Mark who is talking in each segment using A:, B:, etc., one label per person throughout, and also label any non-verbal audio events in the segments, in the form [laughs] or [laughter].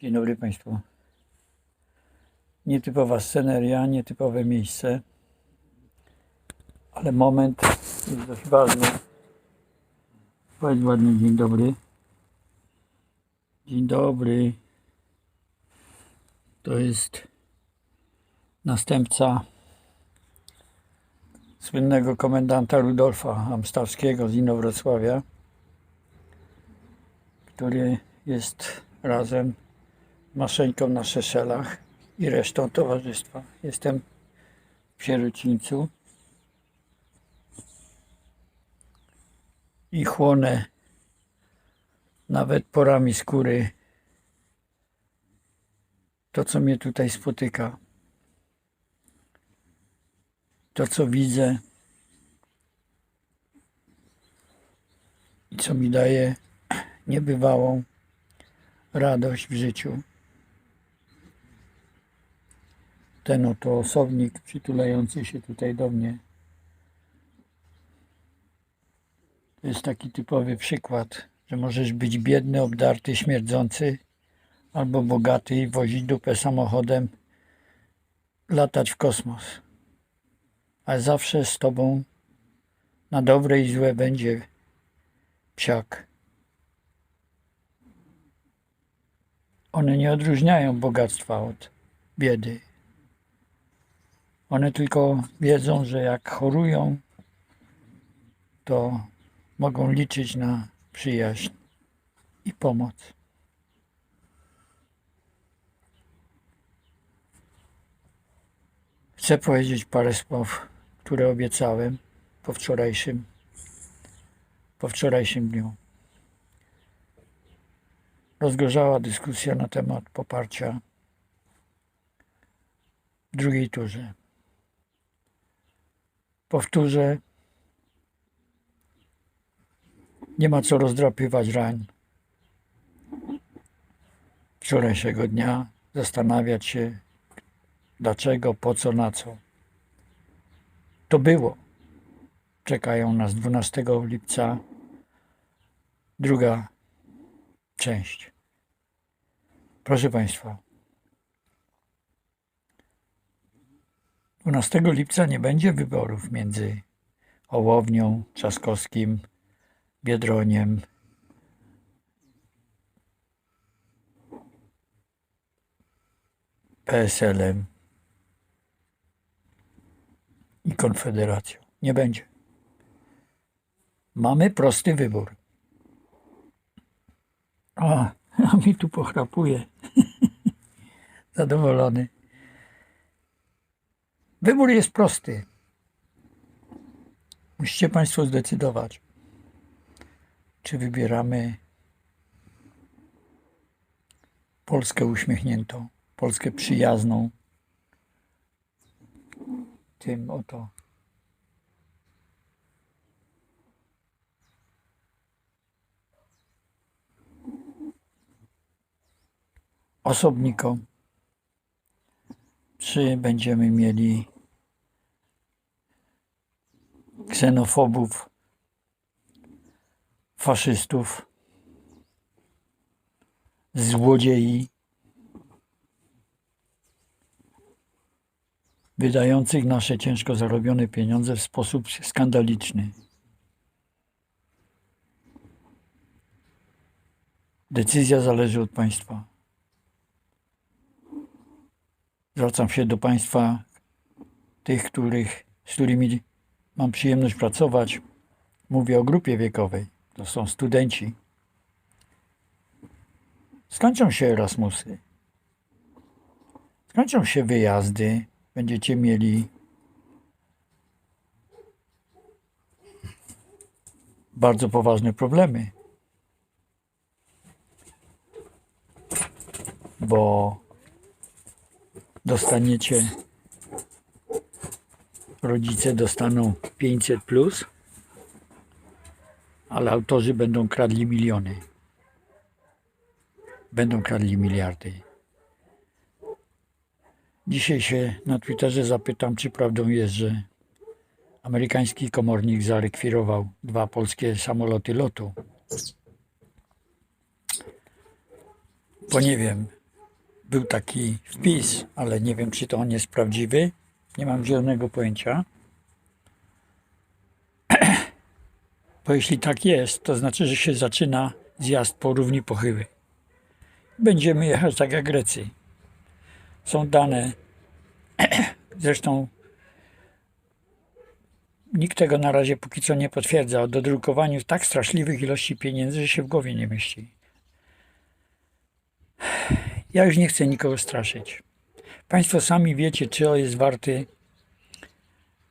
A: Dzień dobry Państwu. Nietypowa sceneria, nietypowe miejsce, ale moment jest dość ważny. Powiedz ładny dzień dobry. Dzień dobry. To jest następca słynnego komendanta Rudolfa Amstawskiego z Inowrocławia, który jest razem Maszeńką na Szeszelach i resztą towarzystwa. Jestem w Sierocińcu i chłonę nawet porami skóry to, co mnie tutaj spotyka. To, co widzę i co mi daje niebywałą radość w życiu. Ten oto osobnik przytulający się tutaj do mnie. To jest taki typowy przykład, że możesz być biedny, obdarty, śmierdzący, albo bogaty i wozić dupę samochodem, latać w kosmos. Ale zawsze z tobą na dobre i złe będzie psiak. One nie odróżniają bogactwa od biedy. One tylko wiedzą, że jak chorują, to mogą liczyć na przyjaźń i pomoc. Chcę powiedzieć parę słów, które obiecałem po wczorajszym, po wczorajszym dniu. Rozgorzała dyskusja na temat poparcia w drugiej turze. Powtórzę, nie ma co rozdrapywać rań wczorajszego dnia, zastanawiać się, dlaczego, po co, na co. To było. Czekają nas 12 lipca druga część. Proszę Państwa, 12 lipca nie będzie wyborów między Hołownią, Trzaskowskim, Biedroniem, PSL-em i Konfederacją. Nie będzie. Mamy prosty wybór. A, [laughs] a mi tu pochrapuje. [laughs] Zadowolony. Wybór jest prosty. Musicie Państwo zdecydować, czy wybieramy Polskę uśmiechniętą, Polskę przyjazną, tym oto osobnikom, czy będziemy mieli ksenofobów, faszystów, złodziei, wydających nasze ciężko zarobione pieniądze w sposób skandaliczny. Decyzja zależy od państwa. Zwracam się do państwa, tych, których, z którymi mam przyjemność pracować. Mówię o grupie wiekowej. To są studenci. Skończą się Erasmusy. Skończą się wyjazdy. Będziecie mieli bardzo poważne problemy. Bo dostaniecie, rodzice dostaną 500 plus, ale autorzy będą kradli miliony. Będą kradli miliardy. Dzisiaj się na Twitterze zapytam, czy prawdą jest, że amerykański komornik zarekwirował dwa polskie samoloty lotu. Bo nie wiem, był taki wpis, ale nie wiem, czy to on jest prawdziwy. Nie mam zielonego pojęcia. [clears throat] Bo jeśli tak jest, to znaczy, że się zaczyna zjazd po równi pochyły. Będziemy jechać tak jak Grecy. Są dane, [clears throat] zresztą nikt tego na razie póki co nie potwierdza, o dodrukowaniu tak straszliwych ilości pieniędzy, że się w głowie nie mieści. Ja już nie chcę nikogo straszyć. Państwo sami wiecie, on jest warty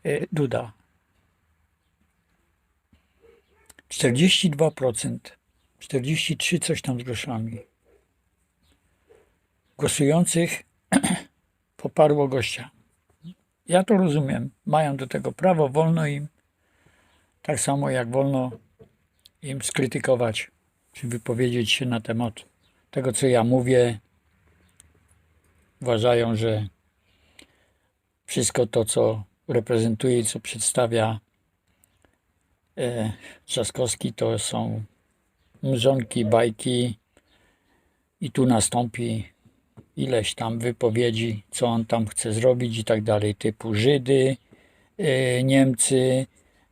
A: e, Duda. 42%, 43 coś tam z groszami. Głosujących [clears throat] poparło gościa. Ja to rozumiem. Mają do tego prawo, wolno im. Tak samo jak wolno im skrytykować, czy wypowiedzieć się na temat tego, co ja mówię. Uważają, że wszystko to, co reprezentuje i co przedstawia e, Trzaskowski, to są mrzonki, bajki i tu nastąpi ileś tam wypowiedzi, co on tam chce zrobić i tak dalej, typu Żydy, e, Niemcy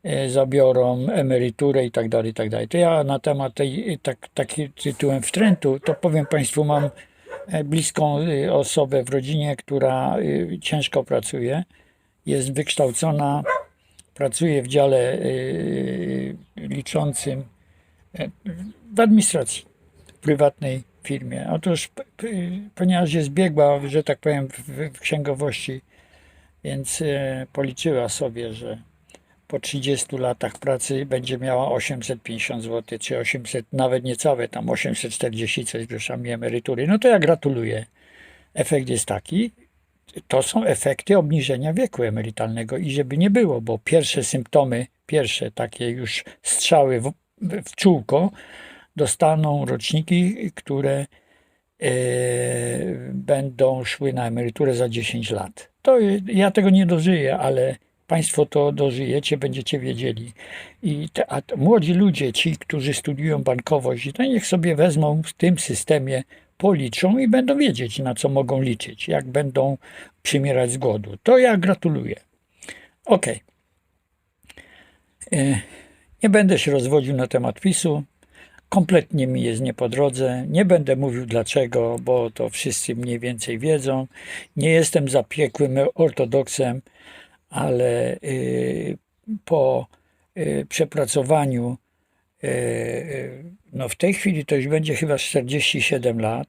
A: e, zabiorą emeryturę i tak dalej, i tak dalej. To ja na temat tej, tak, takim tytułem wtrętu, to powiem Państwu, mam bliską e, osobę w rodzinie, która e, ciężko pracuje, jest wykształcona, pracuje w dziale e, liczącym e, w administracji w prywatnej firmie. Otóż, ponieważ jest biegła, że tak powiem, w, w księgowości, więc e, policzyła sobie, że po 30 latach pracy będzie miała 850 zł, czy 800, nawet niecałe tam 840 coś groszami emerytury. No to ja gratuluję. Efekt jest taki, to są efekty obniżenia wieku emerytalnego i żeby nie było, bo pierwsze symptomy, pierwsze takie już strzały w, w czółko dostaną roczniki, które e, będą szły na emeryturę za 10 lat. To ja tego nie dożyję, ale Państwo to dożyjecie, będziecie wiedzieli. I te, a młodzi ludzie, ci, którzy studiują bankowość, to niech sobie wezmą w tym systemie, policzą i będą wiedzieć, na co mogą liczyć, jak będą przymierać z głodu. To ja gratuluję. Okej. E, Nie będę się rozwodził na temat PiSu. Kompletnie mi jest nie po drodze. Nie będę mówił dlaczego, bo to wszyscy mniej więcej wiedzą. Nie jestem zapiekłym ortodoksem, ale y, po y, przepracowaniu, y, no w tej chwili to już będzie chyba 47 lat,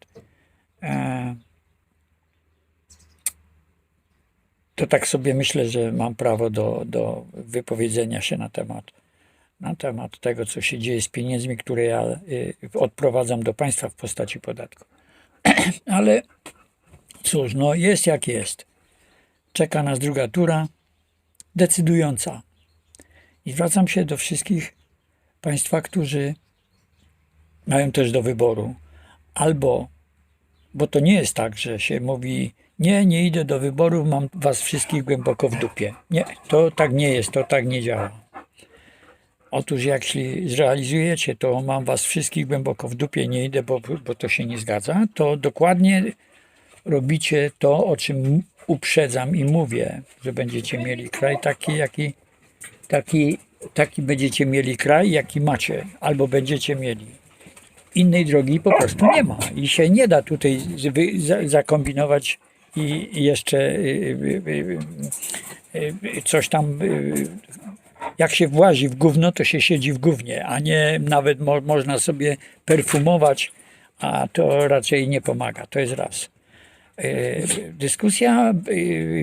A: e, to tak sobie myślę, że mam prawo do, do wypowiedzenia się na temat, na temat tego, co się dzieje z pieniędzmi, które ja odprowadzam do państwa w postaci podatku. [clears throat] Ale cóż, no jest jak jest. Czeka nas druga tura, decydująca. I zwracam się do wszystkich państwa, którzy mają też do wyboru. Albo, bo to nie jest tak, że się mówi, nie, nie idę do wyborów, mam was wszystkich głęboko w dupie. Nie, to tak nie jest, to tak nie działa. Otóż jeśli zrealizujecie to, mam was wszystkich głęboko w dupie, nie idę, bo, bo to się nie zgadza, to dokładnie robicie to, o czym uprzedzam i mówię, że będziecie mieli kraj taki, jaki, taki, taki będziecie mieli kraj, jaki macie, albo będziecie mieli. Innej drogi po prostu nie ma i się nie da tutaj zakombinować i jeszcze y, y, y, coś tam. Jak się włazi w gówno, to się siedzi w gównie, a nie nawet mo- można sobie perfumować, a to raczej nie pomaga. To jest raz. E, Dyskusja e,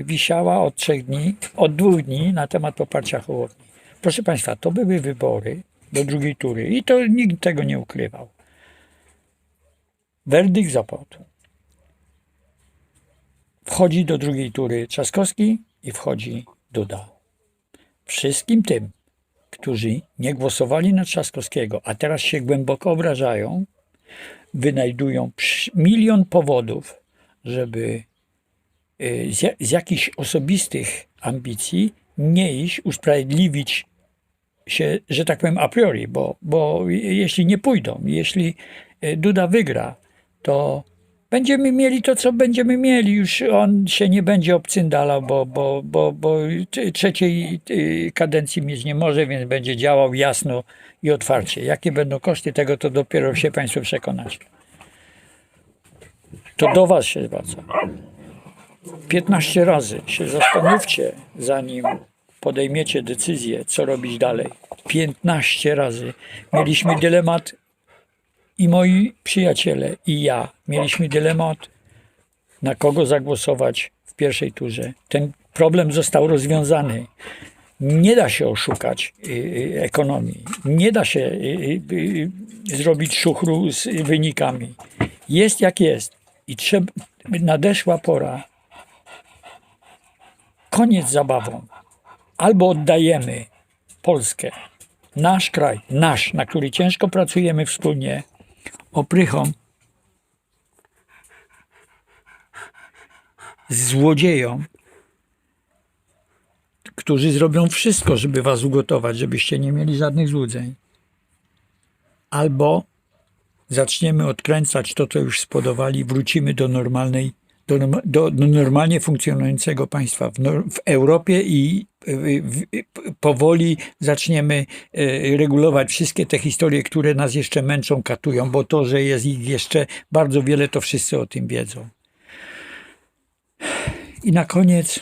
A: wisiała od trzech dni, od dwóch dni na temat poparcia Hołowni. Proszę Państwa, to były wybory do drugiej tury i to nikt tego nie ukrywał. Werdykt zapadł. Wchodzi do drugiej tury Trzaskowski i wchodzi Duda. Wszystkim tym, którzy nie głosowali na Trzaskowskiego, a teraz się głęboko obrażają, wynajdują milion powodów, żeby y, z, z jakichś osobistych ambicji nie iść, usprawiedliwić się, że tak powiem, a priori, bo, bo jeśli nie pójdą, jeśli y, Duda wygra, to Będziemy mieli to, co będziemy mieli. Już on się nie będzie obcyndalał, bo, bo, bo, bo trzeciej y, kadencji mieć nie może, więc będzie działał jasno i otwarcie. Jakie będą koszty tego, to dopiero się Państwo przekonacie. To do Was się zwraca. 15 razy się zastanówcie, zanim podejmiecie decyzję, co robić dalej. 15 razy. Mieliśmy dylemat i moi przyjaciele, i ja. Mieliśmy dylemat, na kogo zagłosować w pierwszej turze. Ten problem został rozwiązany. Nie da się oszukać y, y, ekonomii. Nie da się y, zrobić szuchru z wynikami. Jest jak jest. I trzeba, nadeszła pora. Koniec zabawą. Albo oddajemy Polskę, nasz kraj, nasz, na który ciężko pracujemy wspólnie, oprychom, złodziejom, którzy zrobią wszystko, żeby was ugotować, żebyście nie mieli żadnych złudzeń. Albo zaczniemy odkręcać to, co już spodowali, wrócimy do normalnej, do, do, do normalnie funkcjonującego państwa w, w Europie i w, powoli zaczniemy y, regulować wszystkie te historie, które nas jeszcze męczą, katują, bo to, że jest ich jeszcze bardzo wiele, to wszyscy o tym wiedzą. I na koniec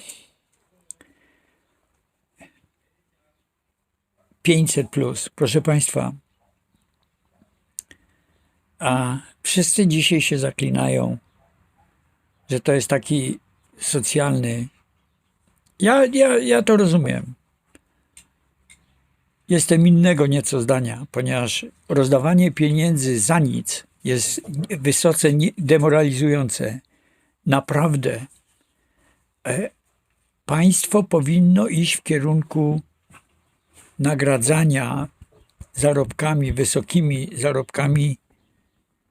A: 500 plus. Proszę Państwa, a wszyscy dzisiaj się zaklinają, że to jest taki socjalny. Ja, ja, ja to rozumiem. Jestem innego nieco zdania, ponieważ rozdawanie pieniędzy za nic jest wysoce demoralizujące. Naprawdę e, państwo powinno iść w kierunku nagradzania zarobkami, wysokimi zarobkami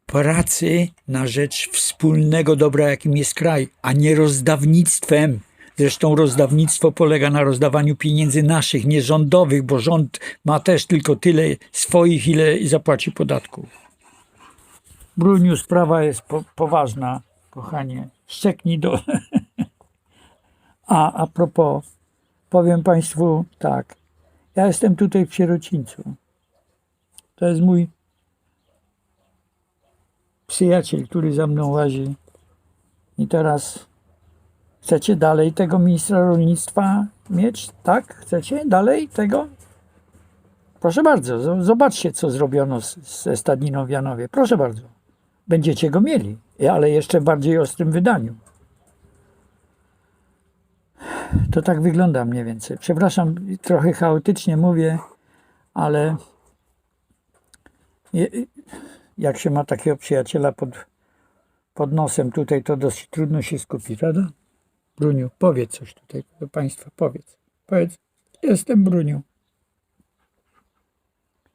A: pracy na rzecz wspólnego dobra, jakim jest kraj, a nie rozdawnictwem. Zresztą rozdawnictwo polega na rozdawaniu pieniędzy naszych, nie rządowych, bo rząd ma też tylko tyle swoich, ile zapłaci podatków. Bruniu, sprawa jest po, poważna, kochanie. Szczeknij do... [laughs] A, a propos, powiem Państwu tak. Ja jestem tutaj w Sierocińcu. To jest mój przyjaciel, który za mną łazi. I teraz chcecie dalej tego ministra rolnictwa mieć? Tak? Chcecie dalej tego? Proszę bardzo, zobaczcie, co zrobiono ze stadniną w Janowie. Proszę bardzo. Będziecie go mieli, ale jeszcze bardziej ostrym wydaniu. To tak wygląda mniej więcej. Przepraszam, trochę chaotycznie mówię, ale jak się ma takiego przyjaciela pod, pod nosem tutaj, to dosyć trudno się skupić, prawda? Bruniu, powiedz coś tutaj do Państwa, powiedz. Powiedz, jestem Bruniu.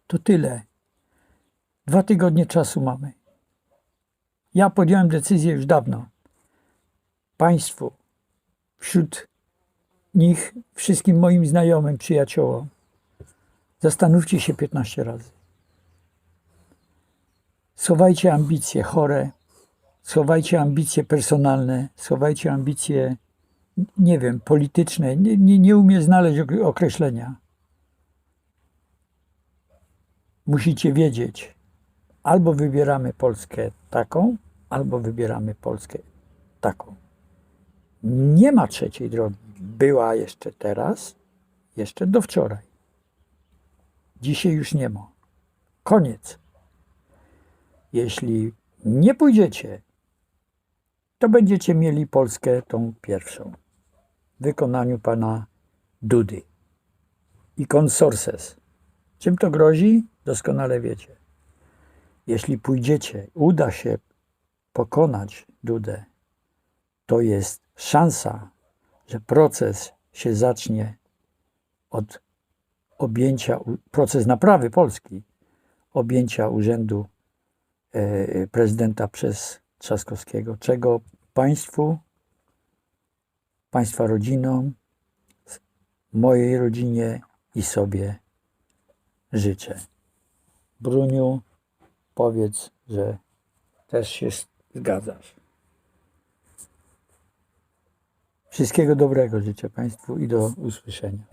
A: To tyle. Dwa tygodnie czasu mamy. Ja podjąłem decyzję już dawno. Państwu, wśród nich, wszystkim moim znajomym, przyjaciołom, zastanówcie się 15 razy. Schowajcie ambicje chore, schowajcie ambicje personalne, schowajcie ambicje, nie wiem, polityczne. Nie, nie, nie umiem znaleźć ok- określenia. Musicie wiedzieć, albo wybieramy Polskę taką, albo wybieramy Polskę taką. Nie ma trzeciej drogi. Była jeszcze teraz, jeszcze do wczoraj. Dzisiaj już nie ma. Koniec. Jeśli nie pójdziecie, to będziecie mieli Polskę tą pierwszą w wykonaniu pana Dudy i consorces. Czym to grozi? Doskonale wiecie. Jeśli pójdziecie, uda się pokonać Dudę, to jest szansa, że proces się zacznie od objęcia, proces naprawy Polski, objęcia urzędu E, prezydenta przez Trzaskowskiego, czego państwu, państwa rodzinom, mojej rodzinie i sobie życzę. Bruniu, powiedz, że też się zgadzasz. Wszystkiego dobrego życzę Państwu i do usłyszenia.